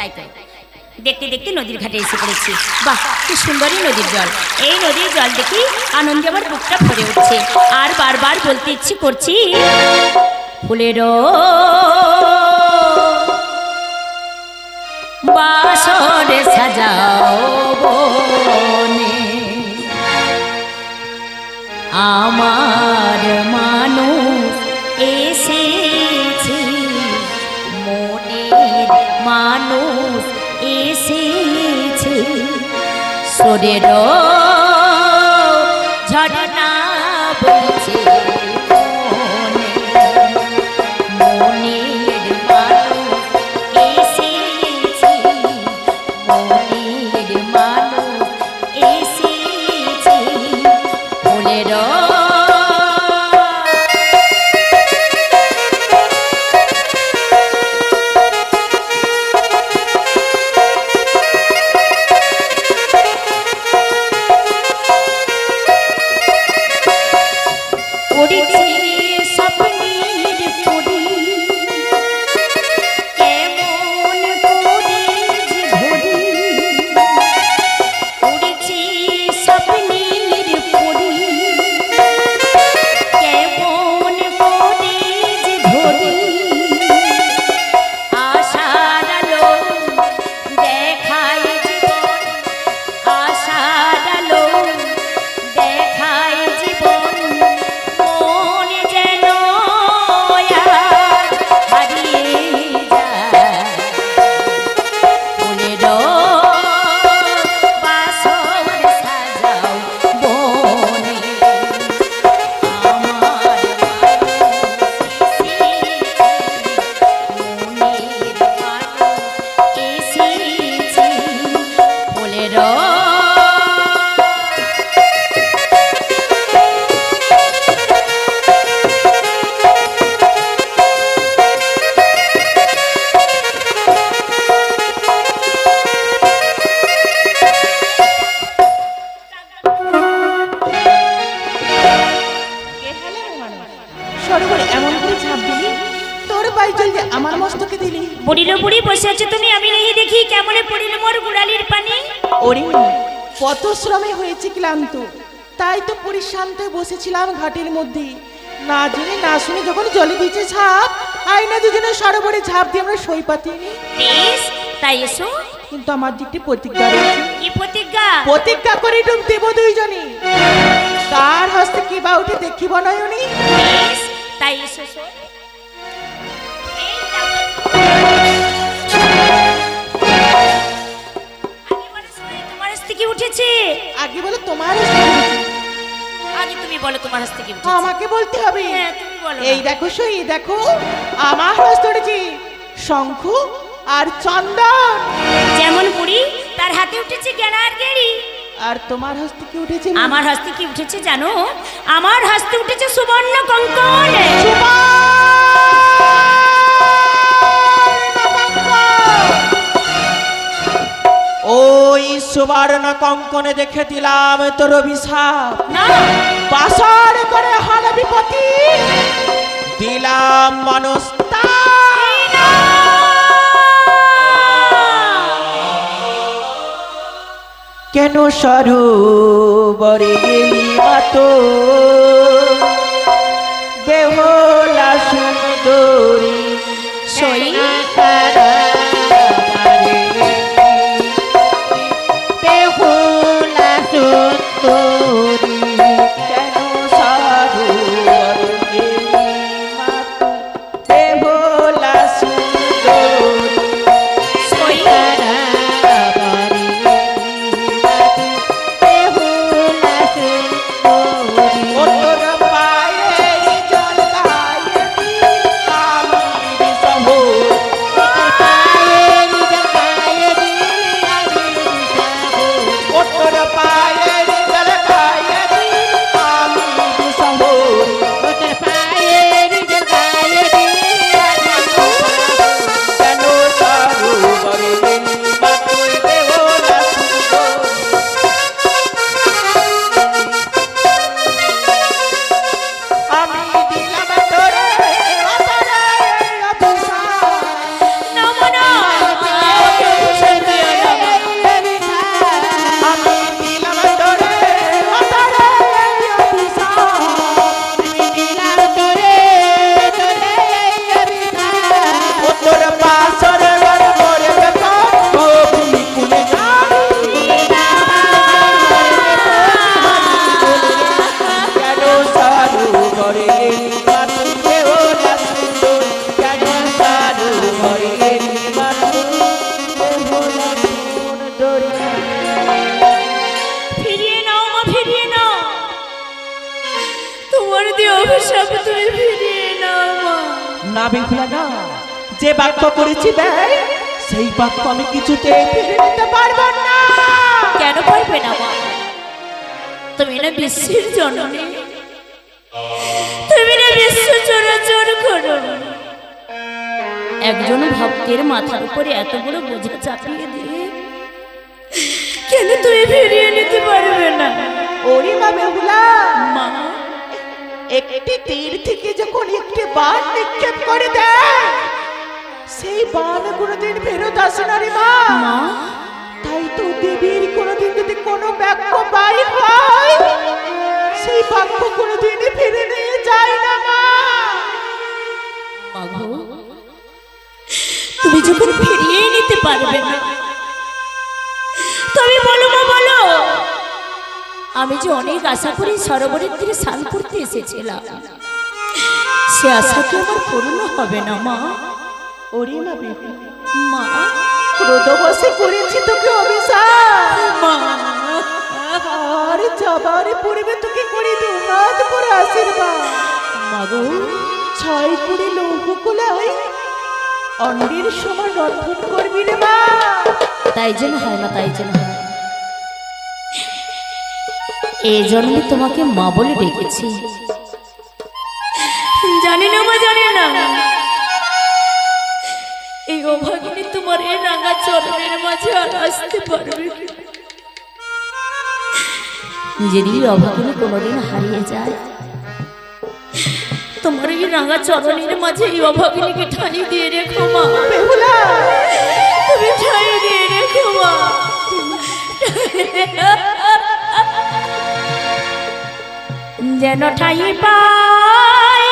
তাই দেখতে দেখতে নদীর ঘাটে এসে পড়েছি। বাহ, কি সুন্দরই নদীর জল। এই নদীর জল দেখি আনন্দে আমার বুকটা ভরে উঠছে। আর বারবার বলতে ইচ্ছে করছি ফুলেরও বাসরে সাজাও। সোরের ঝটনা বইছে। আমার মস্তকে দিলি। বুড়িলো বুড়ি বসে আছো তুমি আমি দেখি কেমনে পড়িল মোর গুড়ালির পানি? ওরে কত শ্রমে হয়েছে ক্লান্ত তাই তো পরিশান্ত বসেছিলাম ঘাটের মধ্যে। না জেনে না শুনে যখন জলে দিয়েছে ঝাঁপ আইনা দুজনে সরোবরে ঝাঁপ দিয়ে আমরা সই বেশ তাই এসো। কিন্তু আমার দিকটি প্রতিজ্ঞা কি প্রতিজ্ঞা? প্রতিজ্ঞা করে ডুব দেব দুইজনে। তার হস্তে কি বা উঠে দেখিব নয়নি? তাই এসো। উঠেছে। আগে বলো তোমার আগে তুমি বলো তোমার হস্তে কি উঠেছে। আমাকে বলতে হবে। হ্যাঁ তুমি বলো এই দেখো সই দেখো আমার হস্তে উঠেছে শঙ্খ আর চন্দন। যেমন বুড়ি তার হাতে উঠেছে গেনার গেড়ি। আর তোমার হস্তে কি উঠেছে আমার হস্তে কি উঠেছে জানো? আমার হস্তে উঠেছে সুবর্ণ কঙ্কন। ওই সুবর্ণ কঙ্কনে দেখে দিলাম তোর অভিশাপ। বাসর করে হল বিপতি দিলাম মানুষ কেন সরোবরে গেলি মাতো না যে বাক্য করেছি ব্যয় সেই বাক্য আমি কিছুতে ফিরে নিতে পারব না। কেন পারবে না মা? তুমি না বিশ্বের জননী। তুমি না বিশ্ব চরাচর করো একজন ভক্তের মাথার উপরে এত বড় বোঝা চাপিয়ে দিয়ে কেন তুমি ফিরিয়ে নিতে পারবে না? ওরে মা বেহুলা মা একটি তীর থেকে যখন একটি বান নিক্ষেপ করে দেয় সেই বান কোনোদিন ফেরত আসে না রে মা। তাই তো দেবীর কোনোদিন যদি কোনো বাক্য বাইর হয় সেই বাক্য ফিরে নিয়ে যায় না মা। তুমি যখন ফিরিয়ে নিতে পারবে না তবে বলো মা আমি যে অনেক আশা করি সরোবরের তীরে স্নান করতে এসেছিলাম। সে আশা কি আমার পূর্ণ হবে না মা? ওরে মা বেহুলা মা ক্রোধবশে করেছি তোকে অভিশাপ। মা। আর যাবার পূর্বে তোকে করে দু হাত পরে আশীর্বাদ। মাগো। ছয় কুড়ি লৌহ কুলাই অন্ডের সমান রন্ধন করবি রে মা। তাই যেন হয় না তাই যেন হয়। এই জন্মে তোমাকে মা বলে ডেকেছি। জানি না মা জানি না। এই অভাগিনী তোমার এই রাঙা চরণের মাঝে আর আসতে পারবে? যদি অভাগিনী কোনোদিন হারিয়ে যায় তোমার এই রাঙা চরণের মাঝে এই অভাগিনীকে ঠাই দিয়ে রেখো মা। তুমি ঠাই দিয়ে রেখো মা। যেন ঠাই পাই